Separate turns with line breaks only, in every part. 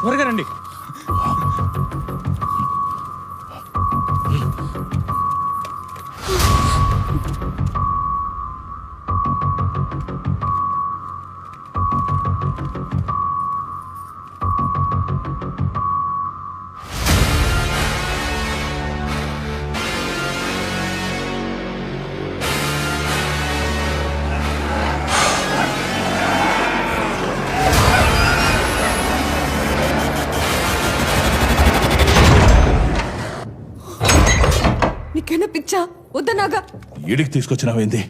త్వరగా రండి.
ఓకేనా పిచ్చా? వద్దనాగా
ఇడికి తీసుకొచ్చినావేంది?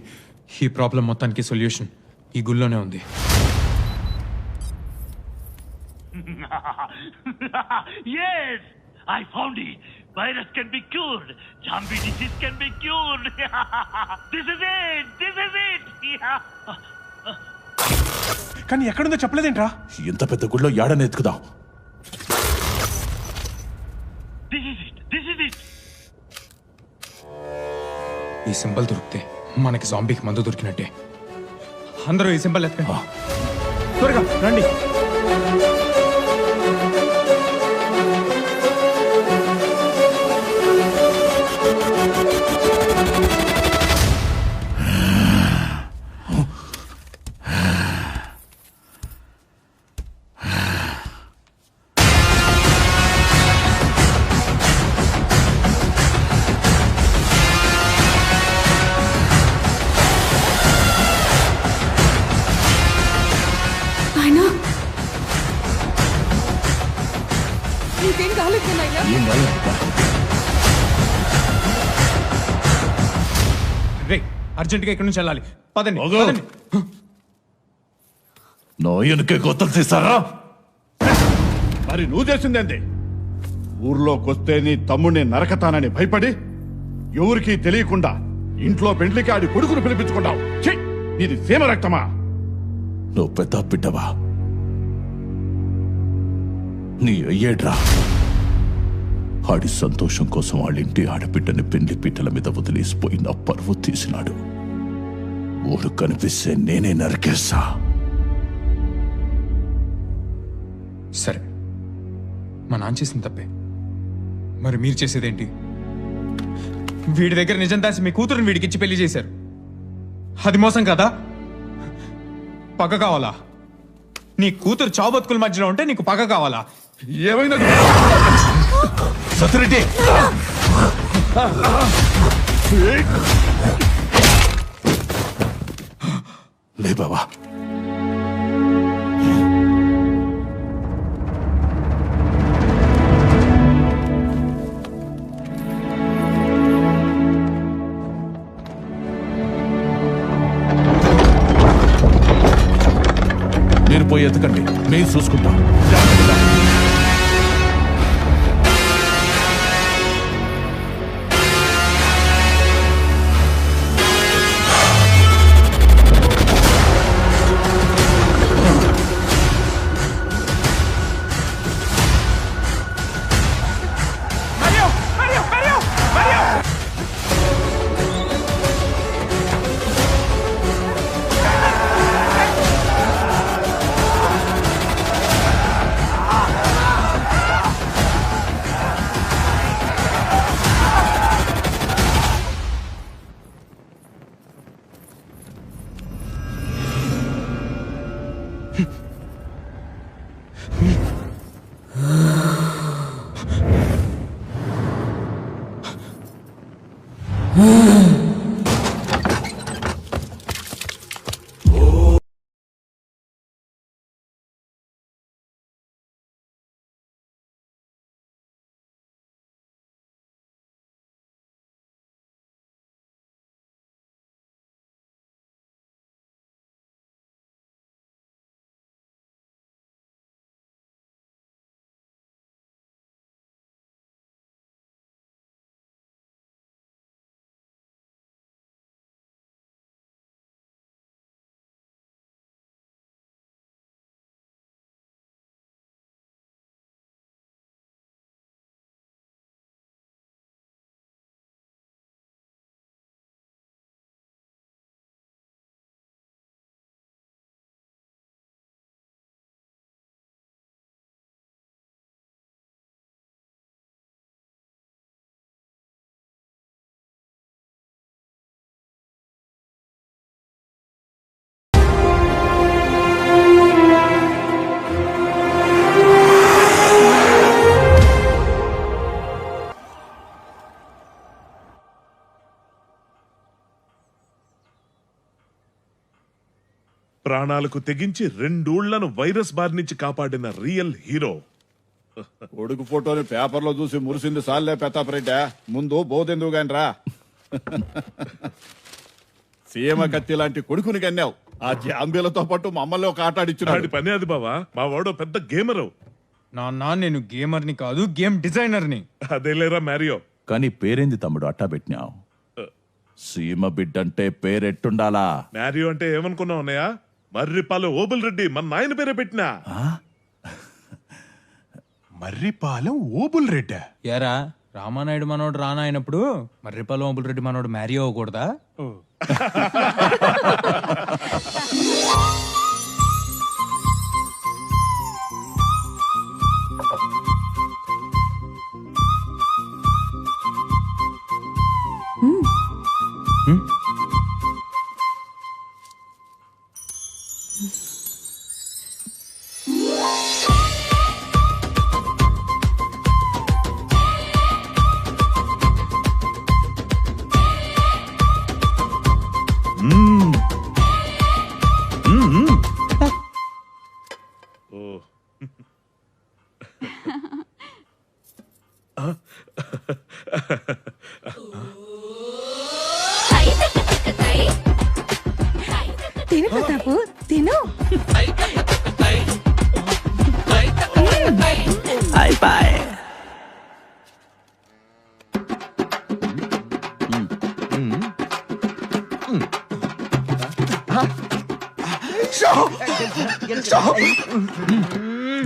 ఈ ప్రాబ్లం మొత్తానికి సొల్యూషన్ ఈ గుళ్ళోనే ఉంది.
Yes i found it.
కానీ ఎక్కడుందో చెప్పలేదేంట్రా?
ఇంత పెద్ద గుడిలో ఎత్తుకుదాం.
దిస్
ఈ సింబల్ దొరికితే మనకి జాంబీకి మందు దొరికినట్టే. అందరూ ఈ సింబల్ ఎత్తుకో త్వరగా రండి.
నాయనా. నీకేం కాలేదు నాయనా.
ఏం కాదు.
రే అర్జెంటుగా ఇక్కడి నుంచి వెళ్ళాలి. పదండి
ఆగు.
పదండి.
నా వెనుకే గొత్తలు తీస్తారా?
మరి నువ్వు చేసిందేంది ఊర్లోకొస్తే నీ తమ్ముడిని నరకతానని భయపడి ఎవరికీ తెలియకుండా ఇంట్లో పెండ్లికి ఆడి కొడుకును పిలిపించుకుంటావు. ఛీ! ఇది సీమ రక్తమా
నువ్వు పెద్ద బిడ్డవా? నీ అయ్యేడ్రా. ఆడి సంతోషం కోసం వాళ్ళింటి ఆడబిడ్డని పెండ్లి పీటల మీద వదిలేసిపోయిన పరువు తీసినాడు. ఊరు కనిపిస్తే నేనే నరికేస్తా.
సరే. మా నాన్న చేసిన తప్పే. మరి మీరు చేసేదేంటి? వీడి దగ్గర నిజం దాసి మీ కూతురుని వీడికిచ్చి పెళ్ళి చేశారు. అది మోసం కదా? పగ కావాలా? నీ కూతురు చావు బతుకుల మధ్యలో ఉంటే నీకు పగ కావాలా?
ఏమైనా
సతిరెడ్డి లే బాబా పోయి ఎతకండి మేము చూసుకుంటాం 음.
ప్రాణాలకు తెగించి రెండూళ్ళను వైరస్ బారి నుంచి కాపాడిన రియల్ హీరో.
కొడుకు ఫోటోని పేపర్లో చూసి మురిసింది సాల్లే పెతాపరెడ్డా ముందు బోధెందుకు గాని రా. సీమ కత్తి లాంటి కొడుకుని కన్నావు. ఆ జాంబీలతో పాటు మమ్మల్ని ఒక ఆట ఆడిచ్చున్నాడు.
ఆడి పని అది బావా. మా వాడు పెద్ద గేమరు.
నాన్న నేను గేమర్ని కాదు గేమ్ డిజైనర్ని.
అదేలేరా మ్యారియో.
కానీ పేరేంది తమ్ముడు అట్టా పెట్టినావు? సీమ బిడ్డంటే పేరెట్టుండాలా?
మ్యారియో అంటే ఏమనుకున్నావు అన్నయ్య? మర్రిపాలు ఓబుల్ రెడ్డి మన నాయన పేరే పెట్టినా.
మర్రిపాలెం ఓబుల్ రెడ్డా
ఎరా రామానాయుడు మనోడు రానా అయినప్పుడు మర్రిపల్లి ఓంపుల రెడ్డి మనోడు మ్యారీ అవ్వకూడదా?
ఓ.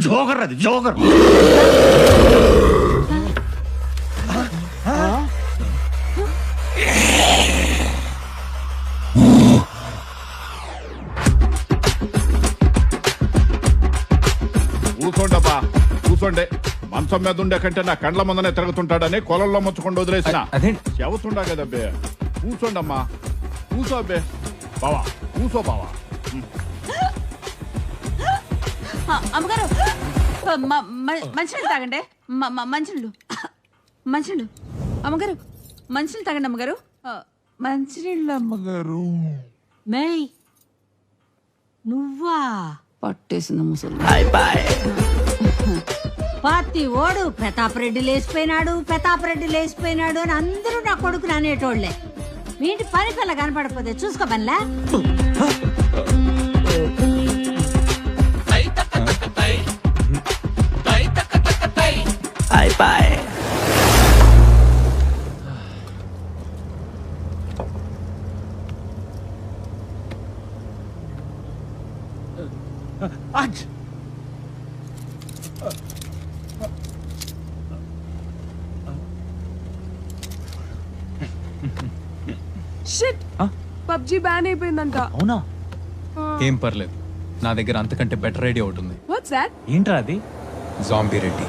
జోగర్ అది జోగర్
కూర్చోండబ్బా కూర్చోండి మంచం మీద ఉండే కంటే నా కండ్ల ముందనే తిరుగుతుంటాడని కొలంలో ముచ్చుకుండా వదిలేసిన.
అదేంటి?
చెబుతుండా కదబ్బే కూర్చోండమ్మా. కూర్చో అబ్బే. బావా కూర్చో బావా.
ఆ, అమ్మగారు మ- మ- మంచినీళ్ళు తాగండి. మ- మ- మంచినీళ్ళు. మంచినీళ్ళు. అమ్మగారు మంచినీళ్ళు తాగండి అమ్మగారు. ఆ, మంచినీళ్ళు అమ్మగారు. మేయ్ నువ్వా? పట్టేసింది ముసలి. పాతి ఓడు ప్రతాపరెడ్డి లేచిపోయినాడు ప్రతాపరెడ్డి లేచిపోయినాడు అని అందరూ నా కొడుకుని అనేటోళ్ళే మీ ఇంటి పని పిల్ల కనపడకపోతే చూసుకో
షిట్ పబ్జి బ్యాన్ అయిపోయిందంట.
అవునా?
ఏం పర్లేదు. నా దగ్గర అంతకంటే బెటర్ ఐడియా ఒకటి ఉంది.
వాట్స్ దాట్
ఏంట్రా అది? జాంబీ రెడ్డి